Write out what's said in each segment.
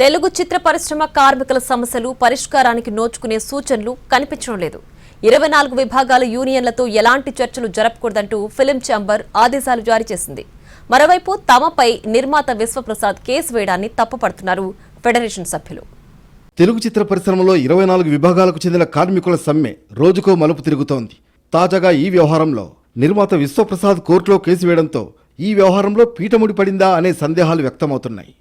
తెలుగు చిత్ర పరిశ్రమ కార్మికుల సమస్యలు పరిష్కారానికి నోచుకునే సూచనలు కనిపించడం లేదు. ఇరవై నాలుగు విభాగాల యూనియన్లతో ఎలాంటి చర్చలు జరపకూడదంటూ ఫిలిం ఛాంబర్ ఆదేశాలు జారీ చేసింది. మరోవైపు తమపై నిర్మాత విశ్వప్రసాద్ కేసు వేయడాన్ని తప్పుపడుతున్నారు ఫెడరేషన్ సభ్యులు. తెలుగు చిత్ర పరిశ్రమలో ఇరవై నాలుగు విభాగాలకు చెందిన కార్మికుల సమ్మె రోజుకో మలుపు తిరుగుతోంది. తాజాగా ఈ వ్యవహారంలో నిర్మాత విశ్వప్రసాద్ కోర్టులో కేసు వేయడంతో ఈ వ్యవహారంలో పీఠముడి పడిందా అనే సందేహాలు వ్యక్తమవుతున్నాయి.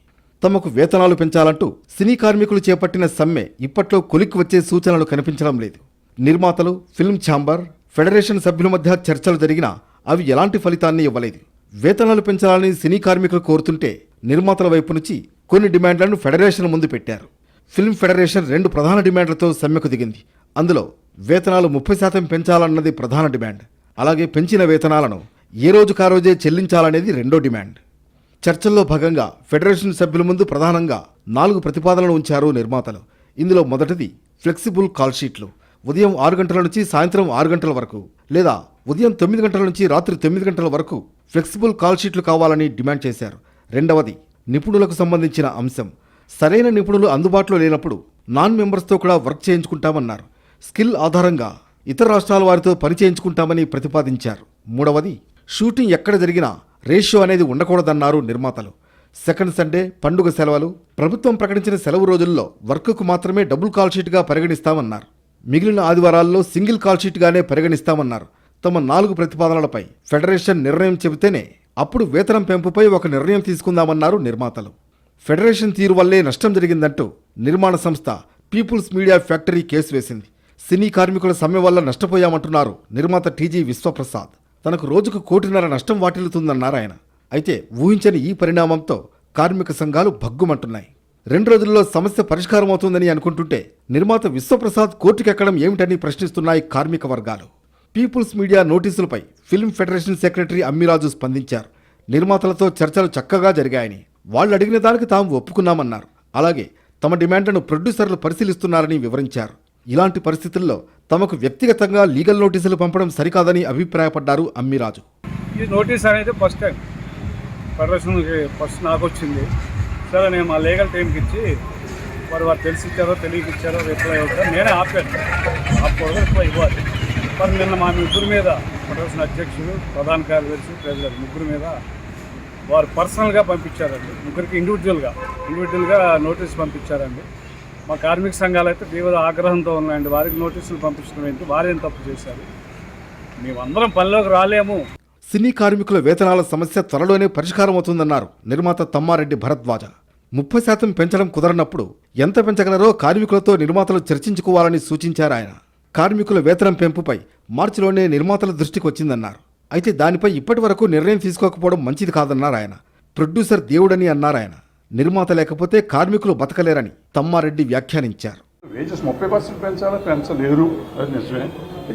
తమకు వేతనాలు పెంచాలంటూ సినీ కార్మికులు చేపట్టిన సమ్మె ఇప్పట్లో కొలిక్కి వచ్చే సూచనలు కనిపించడం లేదు. నిర్మాతలు ఫిల్మ్ ఛాంబర్ ఫెడరేషన్ సభ్యుల మధ్య చర్చలు జరిగినా అవి ఎలాంటి ఫలితాన్ని ఇవ్వలేదు. వేతనాలు పెంచాలని సినీ కార్మికులు కోరుతుంటే నిర్మాతల వైపు నుంచి కొన్ని డిమాండ్లను ఫెడరేషన్ ముందు పెట్టారు. ఫిల్మ్ ఫెడరేషన్ రెండు ప్రధాన డిమాండ్లతో సమ్మెకు దిగింది. అందులో వేతనాలు ముప్పై శాతం పెంచాలన్నది ప్రధాన డిమాండ్. అలాగే పెంచిన వేతనాలను ఏ రోజుకా రోజే చెల్లించాలనేది రెండో డిమాండ్. చర్చల్లో భాగంగా ఫెడరేషన్ సభ్యుల ముందు ప్రధానంగా నాలుగు ప్రతిపాదనలు ఉంచారు నిర్మాతలు. ఇందులో మొదటిది ఫ్లెక్సిబుల్ కాల్ షీట్లు. ఉదయం ఆరు గంటల నుంచి సాయంత్రం ఆరు గంటల వరకు లేదా ఉదయం తొమ్మిది గంటల నుంచి రాత్రి తొమ్మిది గంటల వరకు ఫ్లెక్సిబుల్ కాల్ షీట్లు కావాలని డిమాండ్ చేశారు. రెండవది నిపుణులకు సంబంధించిన అంశం. సరైన నిపుణులు అందుబాటులో లేనప్పుడు నాన్ మెంబర్స్తో కూడా వర్క్ చేయించుకుంటామన్నారు. స్కిల్ ఆధారంగా ఇతర రాష్ట్రాల వారితో పని చేయించుకుంటామని ప్రతిపాదించారు. మూడవది షూటింగ్ ఎక్కడ జరిగినా రేషియో అనేది ఉండకూడదన్నారు నిర్మాతలు. సెకండ్ సండే పండుగ సెలవులు ప్రభుత్వం ప్రకటించిన సెలవు రోజుల్లో వర్క్కు మాత్రమే డబుల్ కాల్ షీట్గా పరిగణిస్తామన్నారు. మిగిలిన ఆదివారాల్లో సింగిల్ కాల్ షీట్గానే పరిగణిస్తామన్నారు. తమ నాలుగు ప్రతిపాదనలపై ఫెడరేషన్ నిర్ణయం చెబితేనే అప్పుడు వేతనం పెంపుపై ఒక నిర్ణయం తీసుకుందామన్నారు నిర్మాతలు. ఫెడరేషన్ తీరు వల్లే నష్టం జరిగిందంటూ నిర్మాణ సంస్థ పీపుల్స్ మీడియా ఫ్యాక్టరీ కేసు వేసింది. సినీ కార్మికుల సమ్మె వల్ల నష్టపోయామంటున్నారు నిర్మాత టీజీ విశ్వప్రసాద్. తనకు రోజుకు కోటిన్నర నష్టం వాటిల్లుతుందన్నారు ఆయన అయితే ఊహించని ఈ పరిణామంతో కార్మిక సంఘాలు భగ్గుమంటున్నాయి. రెండు రోజుల్లో సమస్య పరిష్కారం అవుతుందని అనుకుంటుంటే నిర్మాత విశ్వప్రసాద్ కోర్టుకెక్కడం ఏమిటని ప్రశ్నిస్తున్నాయి కార్మిక వర్గాలు. పీపుల్స్ మీడియా నోటీసులపై ఫిల్మ్ ఫెడరేషన్ సెక్రటరీ అమ్మిరాజు స్పందించారు. నిర్మాతలతో చర్చలు చక్కగా జరిగాయని వాళ్ళు అడిగిన దానికి తాము ఒప్పుకున్నామన్నారు. అలాగే తమ డిమాండ్లను ప్రొడ్యూసర్లు పరిశీలిస్తున్నారని వివరించారు. ఇలాంటి పరిస్థితుల్లో తమకు వ్యక్తిగతంగా లీగల్ నోటీసులు పంపడం సరికాదని అభిప్రాయపడ్డారు అమ్మిరాజు. ఈ నోటీస్ అనేది ఫస్ట్ టైం. ఫెడరేషన్ ఫస్ట్ నాకు వచ్చింది. సరే నేను మా లీగల్ టీంకి ఇచ్చి వారు వారు తెలిసి ఇచ్చారో తెలియక ఇచ్చారో రిప్లై అవుతారో నేనే ఆపాను. ఆపకూడదు రిప్లై ఇవ్వాలి? మరి నిన్న మా ముగ్గురు మీద ఫెడరేషన్ అధ్యక్షుడు ప్రధాన కార్యదర్శి ప్రెసిడెంట్ ముగ్గురు మీద వారు పర్సనల్గా పంపించారండి. ముగ్గురికి ఇండివిజువల్గా ఇండివిజువల్గా నోటీస్ పంపించారండి. మా కార్మిక సంఘాలు అయితే తీవ్ర ఆగ్రహంతో ఉన్నాయండి. వారికి నోటీసులు పంపించడం ఏంటి? వారేం తప్పు చేశారు? మేమందరం పనిలోకి రాలేము. సినీ కార్మికుల వేతనాల సమస్య త్వరలోనే పరిష్కారం అవుతుందన్నారు నిర్మాత తమ్మారెడ్డి భరద్వాజ. ముప్పై శాతం పెంచడం కుదరనప్పుడు ఎంత పెంచగలరో కార్మికులతో నిర్మాతలు చర్చించుకోవాలని సూచించారు ఆయన. కార్మికుల వేతనం పెంపుపై మార్చిలోనే నిర్మాతల దృష్టికి వచ్చిందన్నారు. అయితే దానిపై ఇప్పటి వరకు నిర్ణయం తీసుకోకపోవడం మంచిది కాదన్నారు ఆయన. ప్రొడ్యూసర్ దేవుడని అన్నారు ఆయన. నిర్మాత లేకపోతే కార్మికులు బతకలేరని తమ్మారెడ్డి వ్యాఖ్యానించారు. వేజెస్ ముప్పై పర్సెంట్ పెంచాలా? పెంచలేరు. అది నిజమే.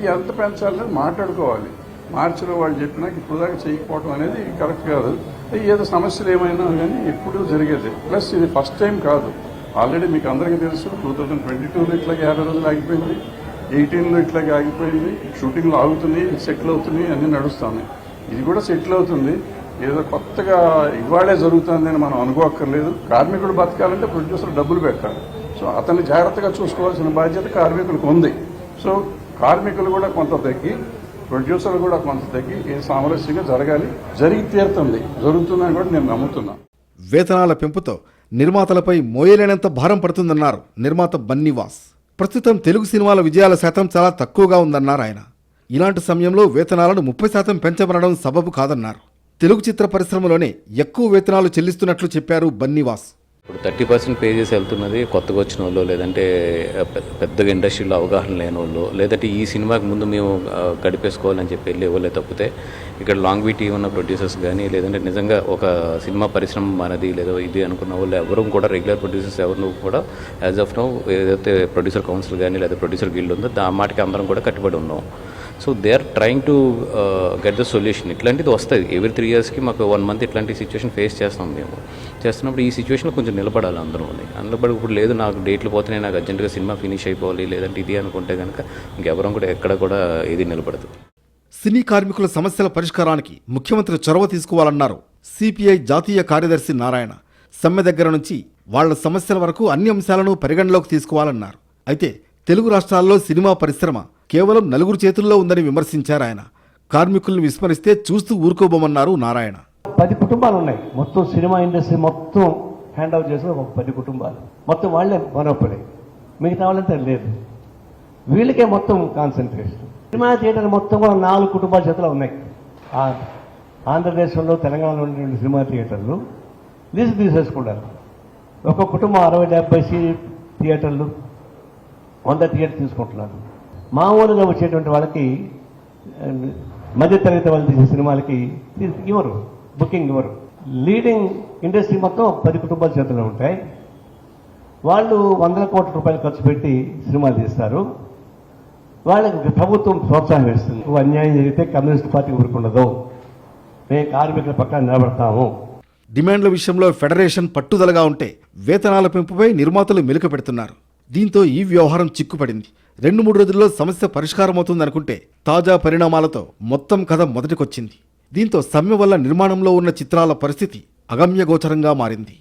ఎంత పెంచాలని మాట్లాడుకోవాలి. మార్చిలో వాళ్ళు చెప్పినాక ఇప్పుడు దాకా చేయకపోవడం అనేది కరెక్ట్ కాదు. ఏదో సమస్యలు ఏమైనా కానీ ఎప్పుడూ జరిగేది. ప్లస్ ఇది ఫస్ట్ టైం కాదు. ఆల్రెడీ మీకు అందరికీ తెలుసు టూ థౌజండ్ ట్వంటీ టూలో ఇట్లాగే యాభై రోజులు ఆగిపోయింది. ఎయిటీన్లో ఇట్లాగే ఆగిపోయింది. షూటింగ్లు ఆగుతున్నాయి సెటిల్ అవుతున్నాయి అన్నీ నడుస్తున్నాయి. ఇది కూడా సెటిల్ అవుతుంది. ఏదో కొత్తగా ఇవాళే జరుగుతుందని మనం అనుకోక్కర్లేదు. కార్మికుడు బతకాలంటే ప్రొడ్యూసర్ డబ్బులు పెట్టాలి. సో అతన్ని జాగ్రత్తగా చూసుకోవాల్సిన బాధ్యత కార్మికులకు ఉంది. సో కార్మికులు కూడా కొంత తగ్గి ప్రొడ్యూసర్లు కూడా కొంత తగ్గి ఈ సామరస్యంగా జరగాలి. జరిగి తీరుతుంది. జరుగుతుందని కూడా నేను నమ్ముతున్నాను వేతనాల పెంపుతో నిర్మాతలపై మోయలేనంత భారం పడుతుందన్నారు నిర్మాత బన్నీవాస్. ప్రస్తుతం తెలుగు సినిమాల విజయాల శాతం చాలా తక్కువగా ఉందన్నారు ఆయన. ఇలాంటి సమయంలో వేతనాలను ముప్పై శాతం పెంచబడడం సబబు కాదన్నారు. తెలుగు చిత్ర పరిశ్రమలోనే ఎక్కువ వేతనాలు చెల్లిస్తున్నట్లు చెప్పారు బన్నీవాస్. ఇప్పుడు థర్టీ పర్సెంట్ పే చేసి వెళ్తున్నది కొత్తగా వచ్చిన వాళ్ళు లేదంటే పెద్దగా ఇండస్ట్రీలో అవగాహన లేని వాళ్ళు లేదంటే ఈ సినిమాకి ముందు మేము గడిపేసుకోవాలని చెప్పి వెళ్ళి ఇవ్వలే తప్పితే ఇక్కడ లాంగ్ వీటీ ఉన్న ప్రొడ్యూసర్స్ కానీ లేదంటే నిజంగా ఒక సినిమా పరిశ్రమ మనది లేదా ఇది అనుకున్న వాళ్ళు ఎవరు కూడా రెగ్యులర్ ప్రొడ్యూసర్స్ ఎవరు కూడా యాజ్ ఆఫ్ నౌ ఏదైతే ప్రొడ్యూసర్ కౌన్సిల్ కానీ లేదా ప్రొడ్యూసర్ గిల్డ్ ఉందో దా మాటకి అందరం కూడా కట్టుబడి ఉన్నాం. So they are trying to get the solution ఇట్లాంటిది వస్తుంది. ఎవ్రీ త్రీ ఇయర్స్కి మాకు వన్ మంత్ ఇట్లాంటి సిచ్యువేషన్ ఫేస్ చేస్తాం మేము. చేస్తున్నప్పుడు ఈ సిచ్యువేషన్లో కొంచెం నిలబడాలి అందరూ నిలబడి ఇప్పుడు లేదు నాకు డేట్లు పోతున్నాయి నాకు అర్జెంటుగా సినిమా ఫినిష్ అయిపోవాలి లేదంటే ఇది అనుకుంటే కనుక ఇంకెవరం కూడా ఎక్కడ కూడా ఇది నిలబడదు. సినీ కార్మికుల సమస్యల పరిష్కారానికి ముఖ్యమంత్రి చొరవ తీసుకోవాలన్నారు సిపిఐ జాతీయ కార్యదర్శి నారాయణ. సమ్మె దగ్గర నుంచి వాళ్ళ సమస్యల వరకు అన్ని అంశాలను పరిగణలోకి తీసుకోవాలన్నారు. అయితే తెలుగు రాష్ట్రాల్లో సినిమా పరిశ్రమ కేవలం నలుగురు చేతుల్లో ఉందని విమర్శించారు ఆయన. కార్మికుల్ని విస్మరిస్తే చూస్తూ ఊరుకోబోమన్నారు నారాయణ. పది కుటుంబాలు ఉన్నాయి. మొత్తం సినిమా ఇండస్ట్రీ మొత్తం హ్యాండ్ ఓవర్ చేసిన ఒక పది కుటుంబాలు. మొత్తం వాళ్ళే మనోపడి. మిగతా వాళ్ళంతా లేదు. వీళ్ళకే మొత్తం కాన్సన్ట్రేషన్ సినిమా థియేటర్ మొత్తం కూడా నాలుగు కుటుంబాల చేతిలో ఉన్నాయి. ఆంధ్రదేశంలో తెలంగాణలో ఉండే సినిమా థియేటర్లు లీజు తీసేసుకుంటారు. ఒక కుటుంబం అరవై డెబ్బై సీ థియేటర్లు. వంద థియేటర్ తీసుకుంటున్నారు మామూలుగా వచ్చేటువంటి వాళ్ళకి మధ్యతరగతి వాళ్ళు తీసే సినిమాలకి ఇవ్వరు. బుకింగ్ ఇవ్వరు. లీడింగ్ ఇండస్ట్రీ మొత్తం పది కుటుంబాల చేతుల్లో ఉంటాయి. వాళ్ళు వందల కోట్ల రూపాయలు ఖర్చు పెట్టి సినిమాలు తీస్తారు. వాళ్ళకి ప్రభుత్వం ప్రోత్సాహం ఇస్తుంది. ఓ అన్యాయం జరిగితే కమ్యూనిస్ట్ పార్టీ ఊరుకుండదు. మేము కార్మికుల పక్కన నిలబడతాము. డిమాండ్ల విషయంలో ఫెడరేషన్ పట్టుదలగా ఉంటే వేతనాల పెంపుపై నిర్మాతలు మెలుక పెడుతున్నారు. దీంతో ఈ వ్యవహారం చిక్కుపడింది. రెండు మూడు రోజుల్లో సమస్య పరిష్కారమవుతుందనుకుంటే తాజా పరిణామాలతో మొత్తం కథ మొదటికొచ్చింది. దీంతో సమ్మె వల్ల నిర్మాణంలో ఉన్న చిత్రాల పరిస్థితి అగమ్యగోచరంగా మారింది.